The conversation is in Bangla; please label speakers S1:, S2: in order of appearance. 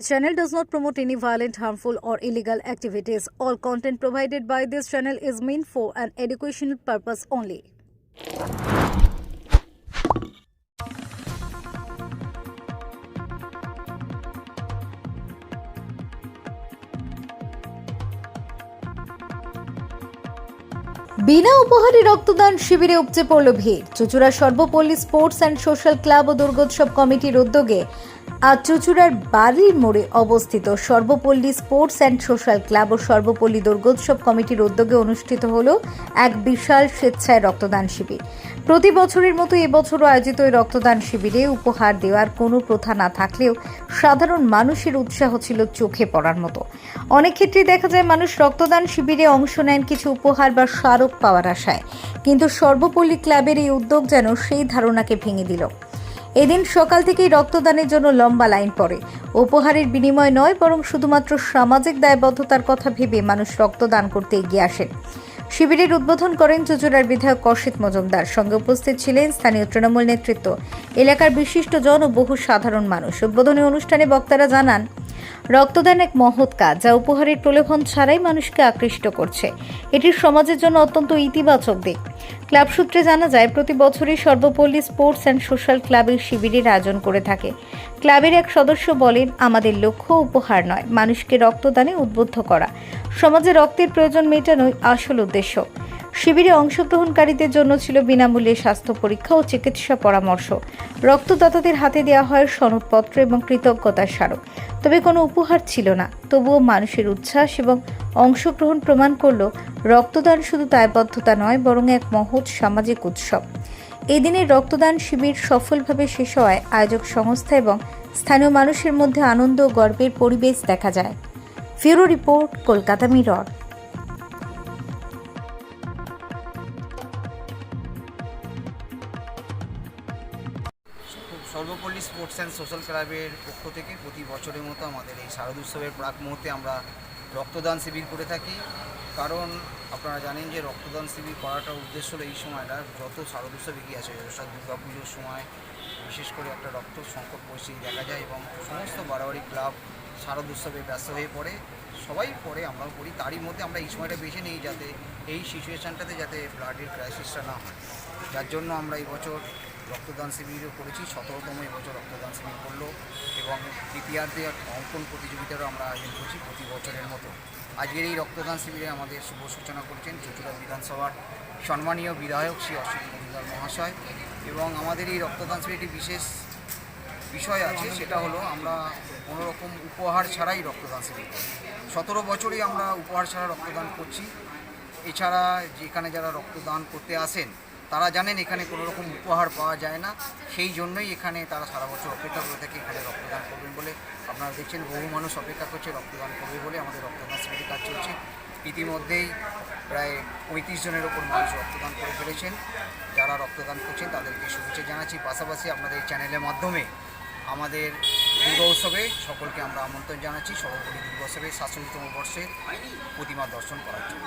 S1: This channel does not promote any violent, harmful, or illegal activities. All content provided by this channel is meant for an educational purpose only. বিনা উপহারে রক্তদান শিবিরে উপচে পড়ল ভিড় Chuchura Sarbapalli sports and social club ও দুর্গোৎসব কমিটির উদ্যোগে আজ চুচুড়ার বাড়ির মোড়ে অবস্থিত Sarbapalli sports and social club ও সর্বপল্লী দুর্গোৎসব কমিটির উদ্যোগে অনুষ্ঠিত হল এক বিশাল স্বেচ্ছায় রক্তদান শিবির। প্রতি বছরের মতো এবছরও আয়োজিত এই রক্তদান শিবিরে উপহার দেওয়ার কোনো প্রথা না থাকলেও সাধারণ মানুষের উৎসাহ ছিল চোখে পড়ার মতো। অনেক ক্ষেত্রে দেখা যায় মানুষ রক্তদান শিবিরে অংশ নেন কিছু উপহার বা স্মারক পাওয়ার আশায়। কিন্তু সর্বপল্লী ক্লাবের এই উদ্যোগ যেন সেই ধারণাকে ভেঙে দিল। এদিন সকাল থেকেই রক্তদানের জন্য লম্বা লাইন পড়ে। উপহারের বিনিময় নয়, বরং শুধুমাত্র সামাজিক দায়বদ্ধতার কথা ভেবে মানুষ রক্তদান করতে এগিয়ে আসেন। শিবিরের উদ্বোধন করেন চুচুড়ার বিধায়ক কর্ষিত মজুমদার। সঙ্গে উপস্থিত ছিলেন স্থানীয় তৃণমূল নেতৃত্ব। এলাকার বিশিষ্টজন ও বহু সাধারণ মানুষ। উদ্বোধনী অনুষ্ঠানে বক্তারা জানান রক্তদান এক মহৎ কাজ, যা উপহারের প্রলোভন ছাড়াই মানুষকে আকৃষ্ট করছে। এটি সমাজের জন্য অত্যন্ত ইতিবাচক দিক। ক্লাব সূত্রে জানা যায়, প্রতি বছরই সর্বপল্লী স্পোর্টস অ্যান্ড সোশ্যাল ক্লাবের শিবিরের আয়োজন করে থাকে। ক্লাবের এক সদস্য বলেন, আমাদের লক্ষ্য উপহার নয়, মানুষকে রক্তদানে উদ্বুদ্ধ করা। সমাজে রক্তের প্রয়োজন মেটানোই আসল উদ্দেশ্য। শিবিরে অংশগ্রহণকারীদের জন্য ছিল বিনামূল্যে স্বাস্থ্য পরীক্ষা ও চিকিৎসা পরামর্শ। রক্তদাতাদের হাতে দেওয়া হয় সনদপত্র এবং কৃতজ্ঞতার স্মারক। তবে কোনো উপহার ছিল না। তবুও মানুষের উচ্ছ্বাস এবং অংশগ্রহণ প্রমাণ করল, রক্তদান শুধু দায়বদ্ধতা নয়, বরং এক মহৎ সামাজিক উৎসব। এই দিনের রক্তদান শিবির সফলভাবে শেষ হওয়ায় আয়োজক সংস্থা এবং স্থানীয় মানুষের মধ্যে আনন্দ ও গর্বের পরিবেশ দেখা যায়। ফিউরো report, Kolkata Mirror.
S2: Sports and social ক্লাবের পক্ষ থেকে প্রতি বছরের মতো আমাদের এই শারদ উৎসবের প্রাক মুহূর্তে আমরা রক্তদান শিবির করে থাকি। কারণ আপনারা জানেন যে রক্তদান শিবির করাটার উদ্দেশ্য হলো এই সময়টা যত শারদ উৎসব এগিয়ে আছে অর্থাৎ দুর্গা পুজোর সময় বিশেষ করে একটা রক্ত সংকট পরিস্থিতি দেখা যায় এবং সমস্ত বাড়াবাড়ি ক্লাব শারদ উৎসবে ব্যস্ত হয়ে পড়ে। সবাই পড়ে, আমরাও করি তারই মধ্যে আমরা এই সময়টা বেছে নিই যাতে এই সিচুয়েশানটাতে যাতে ব্লাডের ক্রাইসিসটা না হয়। যার জন্য আমরা এই বছর রক্তদান শিবিরও করেছি, সতেরোতম এবছর রক্তদান শিবির করল এবং পিপিআরতে অঙ্কন প্রতিযোগিতারও আমরা আয়োজন করছি প্রতি বছরের মতো। আজকের এই রক্তদান শিবিরে আমাদের শুভ সূচনা করেছেন চুচুড়া বিধানসভার সম্মানীয় বিধায়ক শ্রী অসিত মজুমদার মহাশয় এবং আমাদের এই রক্তদান শিবিরটি বিশেষ বিষয় আছে, সেটা হলো আমরা কোনো রকম উপহার ছাড়াই রক্তদান শিবির করি। সতেরো বছরই আমরা উপহার ছাড়া রক্তদান করছি। এছাড়া যেখানে যারা রক্তদান করতে আসেন তারা জানেন এখানে কোনো রকম উপহার পাওয়া যায় না, সেই জন্যই এখানে তারা সারা বছর অপেক্ষা করে থাকে, এখানে রক্তদান করবেন বলে। আপনারা দেখছেন বহু মানুষ অপেক্ষা করছে রক্তদান করবে বলে, আমাদের রক্তদান শিবিরের কাজ চলছে। ইতিমধ্যেই প্রায় পঁয়ত্রিশ জনের ওপর মানুষ রক্তদান করে ফেলেছেন। যারা রক্তদান করছেন তাদেরকে শুভেচ্ছা জানাচ্ছি। পাশাপাশি আপনাদের এই চ্যানেলের মাধ্যমে আমাদের দুর্গা উৎসবে সকলকে আমরা আমন্ত্রণ জানাচ্ছি। সর্বোপরি দুর্গা উৎসবে সাতচল্লিশতম বর্ষের প্রতিমা দর্শন করার জন্য।